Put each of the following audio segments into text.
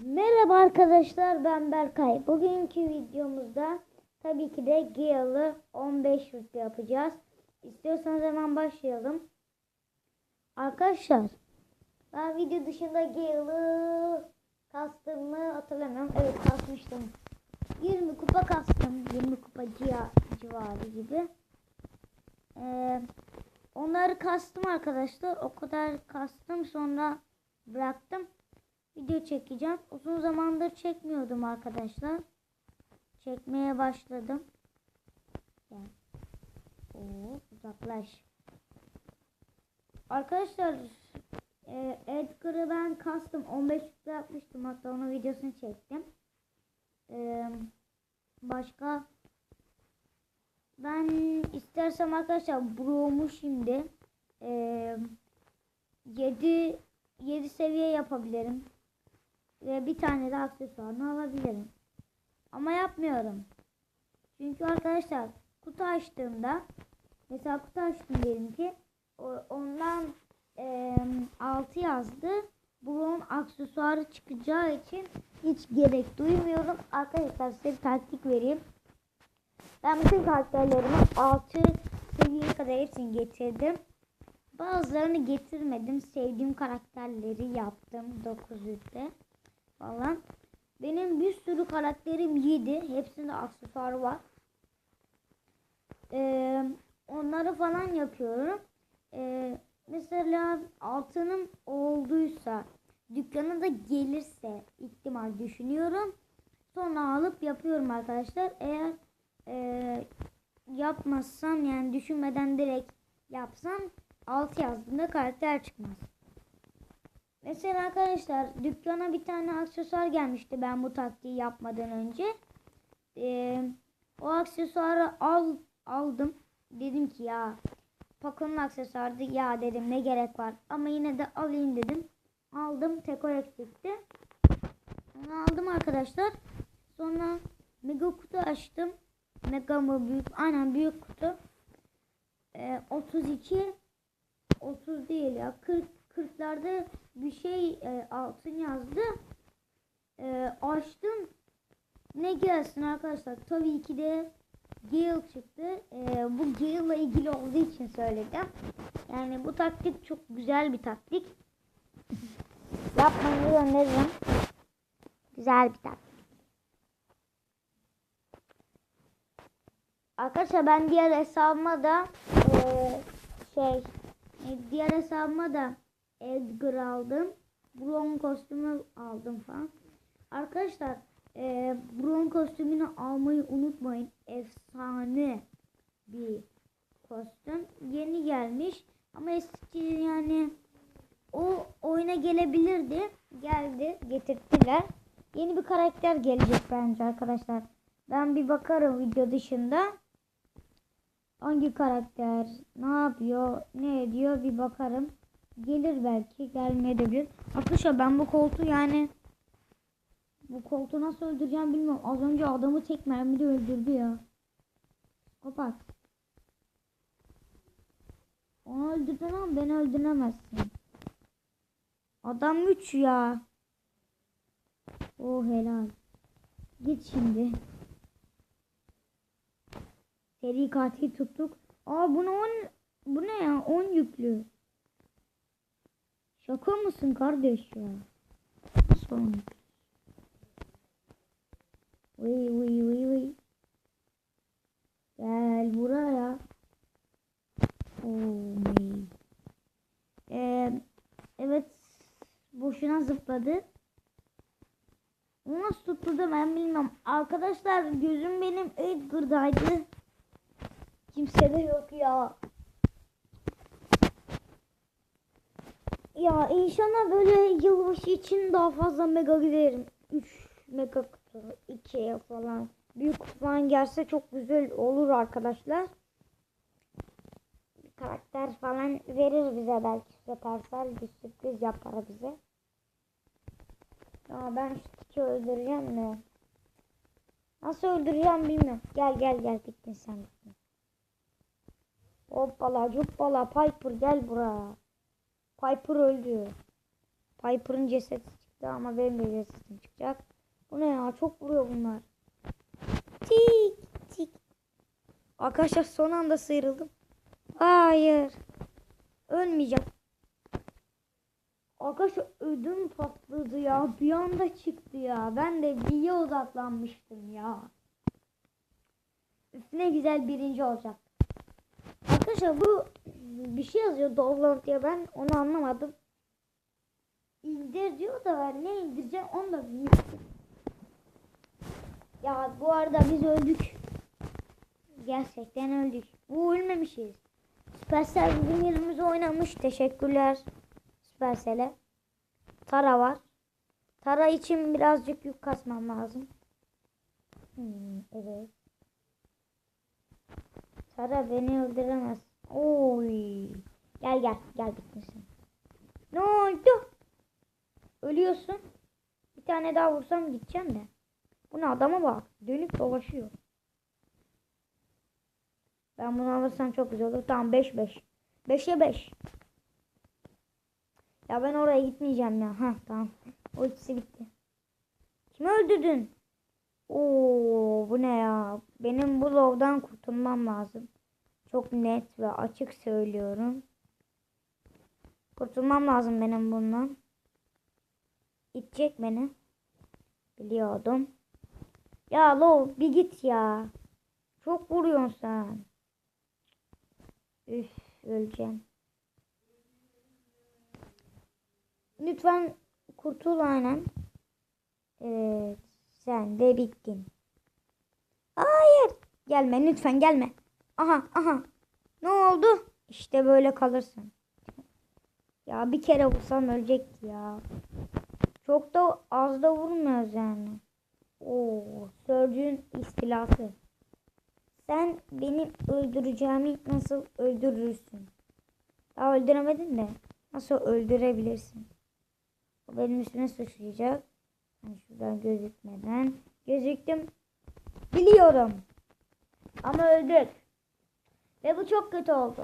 Merhaba arkadaşlar ben Berkay. Bugünkü videomuzda tabii ki de Gale'ı 15 rütbe yapacağız. İstiyorsanız hemen başlayalım. Arkadaşlar ben video dışında Gale'ı kastım mı hatırlamıyorum. Evet kasmıştım. 20 kupa kastım. 20 kupa civa, civarı gibi. Ee, onları kastım arkadaşlar. O kadar kastım sonra bıraktım video çekeceğim. Uzun zamandır çekmiyordum arkadaşlar. Çekmeye başladım. Gel. Oo, uzaklaş. Arkadaşlar e, Edgar'ı ben kastım 15 yüklü yapmıştım. Hatta onun videosunu çektim. E, başka ben istersem arkadaşlar Bro'mu şimdi e, 7 7 seviye yapabilirim. Ve bir tane de aksesuarını alabilirim. Ama yapmıyorum. Çünkü arkadaşlar kutu açtığımda mesela kutu açtım diyelim ki ondan e, 6 yazdı. Bunun aksesuarı çıkacağı için hiç gerek duymuyorum. Arkadaşlar size bir taktik vereyim. Ben bütün karakterlerimi 6 seviyeye kadar hepsini getirdim. Bazılarını getirmedim. Sevdiğim karakterleri yaptım 900'de falan. Benim bir sürü karakterim 7. Hepsinde aksesuarı var. Ee, onları falan yapıyorum. Ee, mesela altınım olduysa dükkana da gelirse ihtimal düşünüyorum. Sonra alıp yapıyorum arkadaşlar. Eğer e, yapmazsam yani düşünmeden direkt yapsam 6 yazdığında karakter çıkmaz. Mesela arkadaşlar dükkana bir tane aksesuar gelmişti ben bu taktiği yapmadan önce. Ee, o aksesuarı al aldım. Dedim ki ya Paco'nun aksesuarı ya dedim ne gerek var. Ama yine de alayım dedim. Aldım. Tek o eksikti. Onu aldım arkadaşlar. Sonra mega kutu açtım. Mega mı büyük? Aynen büyük kutu. Ee, 32 30 değil ya 40 40'larda bir şey e, altın yazdı. E, açtım. Ne gelsin arkadaşlar? Tabii ki de Gale çıktı. E, bu Gale'la ilgili olduğu için söyledim. Yani bu taktik çok güzel bir taktik. Yapmayı öneririm. Güzel bir taktik. Arkadaşlar ben diğer hesabıma da e, şey diğer hesabıma da Edgar aldım. Bron kostümü aldım falan. Arkadaşlar e, Bron kostümünü almayı unutmayın. Efsane bir kostüm. Yeni gelmiş. Ama eski yani o oyuna gelebilirdi. Geldi. Getirttiler. Yeni bir karakter gelecek bence arkadaşlar. Ben bir bakarım video dışında. Hangi karakter ne yapıyor ne ediyor bir bakarım. Gelir belki gelmeyebilir. Arkadaşlar ben bu koltuğu yani bu koltuğu nasıl öldüreceğim bilmiyorum. Az önce adamı tek mermide öldürdü ya. Kapat. Onu öldürdün ama beni öldüremezsin. Adam 3 ya. Oh helal. Git şimdi. Seri katil tuttuk. Aa bunu 10 bu ne ya? 10 yüklü. Şaka mısın kardeş ya? Nasıl 10 yüklü? Vıy vıy vıy vıy. Gel buraya. Oh my. Ee, evet. Boşuna zıpladı. O nasıl tuttu da ben bilmiyorum. Arkadaşlar gözüm benim Edgar'daydı. Kimse de yok ya. Ya inşallah böyle yılbaşı için daha fazla mega giderim. 3 mega kutu, 2 falan. Büyük kutu falan gelse çok güzel olur arkadaşlar. Karakter falan verir bize belki Supercell bir sürpriz yapar bize. Ya ben şu tiki öldüreceğim de. Nasıl öldüreceğim bilmiyorum. Gel gel gel bittin sen bittin. Hoppala cuppala Piper gel buraya. Piper öldü. Piper'ın cesedi çıktı. ama benim de ücret sesim çıkacak. Bu ne ya? Çok vuruyor bunlar. Tik tik. Arkadaşlar son anda sıyrıldım. Hayır. Ölmeyeceğim. Arkadaşlar ödüm patladı ya. Bir anda çıktı ya. Ben de B'ye odaklanmıştım ya. Üstüne güzel birinci olacak. Arkadaşlar bu bir şey yazıyor download diye ben onu anlamadım. İndir diyor da ne indireceğim onu da bilmiyorum. Ya bu arada biz öldük. Gerçekten öldük. Bu ölmemişiz. Supercell bizim yerimize oynamış. Teşekkürler Supercell'e. Tara var. Tara için birazcık yük kasmam lazım. Hmm, evet. Tara beni öldüremez. Oy. Gel gel gel bitmesin. Ne oldu? Ölüyorsun. Bir tane daha vursam gideceğim de. Bu ne adama bak. Dönüp dolaşıyor. Ben bunu alırsam çok güzel olur. Tamam 5 5. 5'e 5. Ya ben oraya gitmeyeceğim ya. Ha tamam. O ikisi bitti. Kimi öldürdün? Oo bu ne ya? Benim bu lovdan kurtulmam lazım. Çok net ve açık söylüyorum. Kurtulmam lazım benim bundan. İtecek beni. Biliyordum. Ya lov bir git ya. Çok vuruyorsun sen. Üf öleceğim. Lütfen kurtul aynen. Evet. Sen de bittin. Hayır. Gelme lütfen gelme. Aha aha. Ne oldu? İşte böyle kalırsın. Ya bir kere vursam ölecekti ya. Çok da az da vurmuyoruz yani. Oo, Sörcü'nün istilası. Sen benim öldüreceğimi nasıl öldürürsün? Daha öldüremedin de nasıl öldürebilirsin? O benim üstüme suçlayacak. Yani şuradan gözükmeden. Gözüktüm. Biliyorum. Ama öldük. Ve bu çok kötü oldu.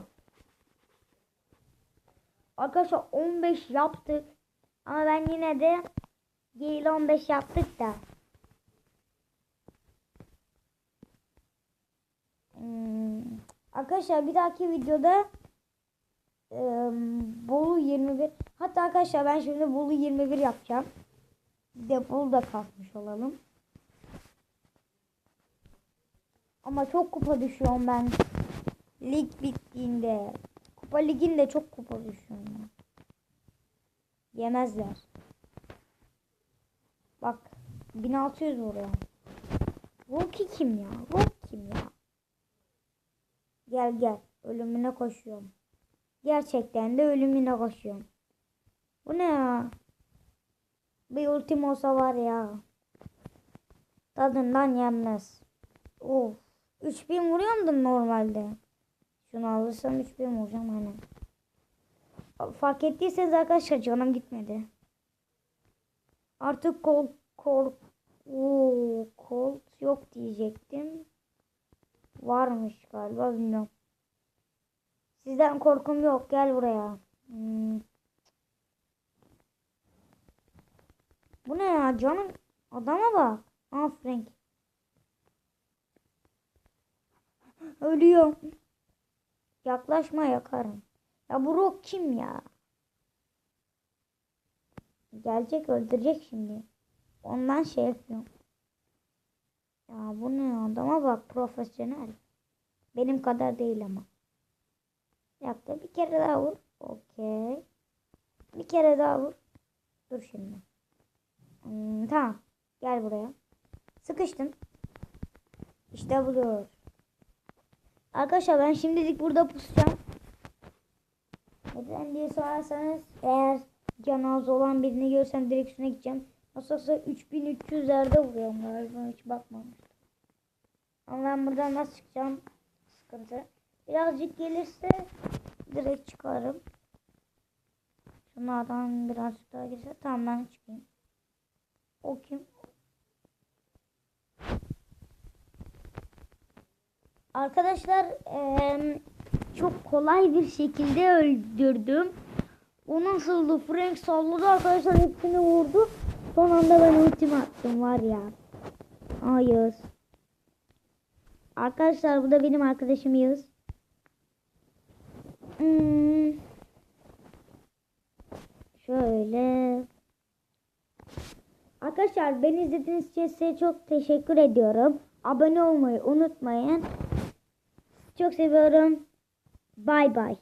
Arkadaşlar 15 yaptık. Ama ben yine de Gale 15 yaptık da. Hmm. Arkadaşlar bir dahaki videoda e, Bolu 21 hatta arkadaşlar ben şimdi Bolu 21 yapacağım. De Bolu da kasmış olalım. Ama çok kupa düşüyorum ben. Lig bittiğinde. Kupa liginde çok kupa düşüyorum. Yemezler. Bak 1600 vuruyor. Rocky kim ya? Rock kim ya? Gel gel. Ölümüne koşuyorum. Gerçekten de ölümüne koşuyorum. Bu ne ya? Bir ultim olsa var ya. Tadından yenmez. Of. 3000 vuruyordum normalde. Şunu alırsam 3000 vuracağım hani. Fark ettiyseniz arkadaşlar canım gitmedi. Artık kol kol Oo, Colt yok diyecektim. Varmış galiba bilmiyorum. Sizden korkum yok. Gel buraya. Hmm. Bu ne ya canım? Adama bak. Frank. Ölüyor. Yaklaşma yakarım. Ya bu Rock kim ya? Gelecek öldürecek şimdi. Ondan şey yapıyorum. Ya bu ne adama bak profesyonel. Benim kadar değil ama. Yaptı. Bir kere daha vur. Okey. Bir kere daha vur. Dur şimdi. Hmm, tamam. Gel buraya. Sıkıştın. İşte budur. Arkadaşlar ben şimdilik burada pusacağım. Neden diye sorarsanız eğer canı olan birini görsem direkt üstüne gideceğim. Nasılsa 3300'lerde vuruyorum galiba hiç bakmamıştım. Ama ben buradan nasıl çıkacağım? Sıkıntı. Birazcık gelirse direkt çıkarım. Şunlardan birazcık daha gelirse tamam ben çıkayım. O kim? Arkadaşlar eee, çok kolay bir şekilde öldürdüm. O nasıldı? Frank salladı arkadaşlar hepsini vurdu. Son anda ben ultimi attım var ya. Yağız. Arkadaşlar bu da benim arkadaşım Yağız. Hmm. Şöyle. Arkadaşlar beni izlediğiniz için size çok teşekkür ediyorum. Abone olmayı unutmayın. Çok seviyorum. Bay bay.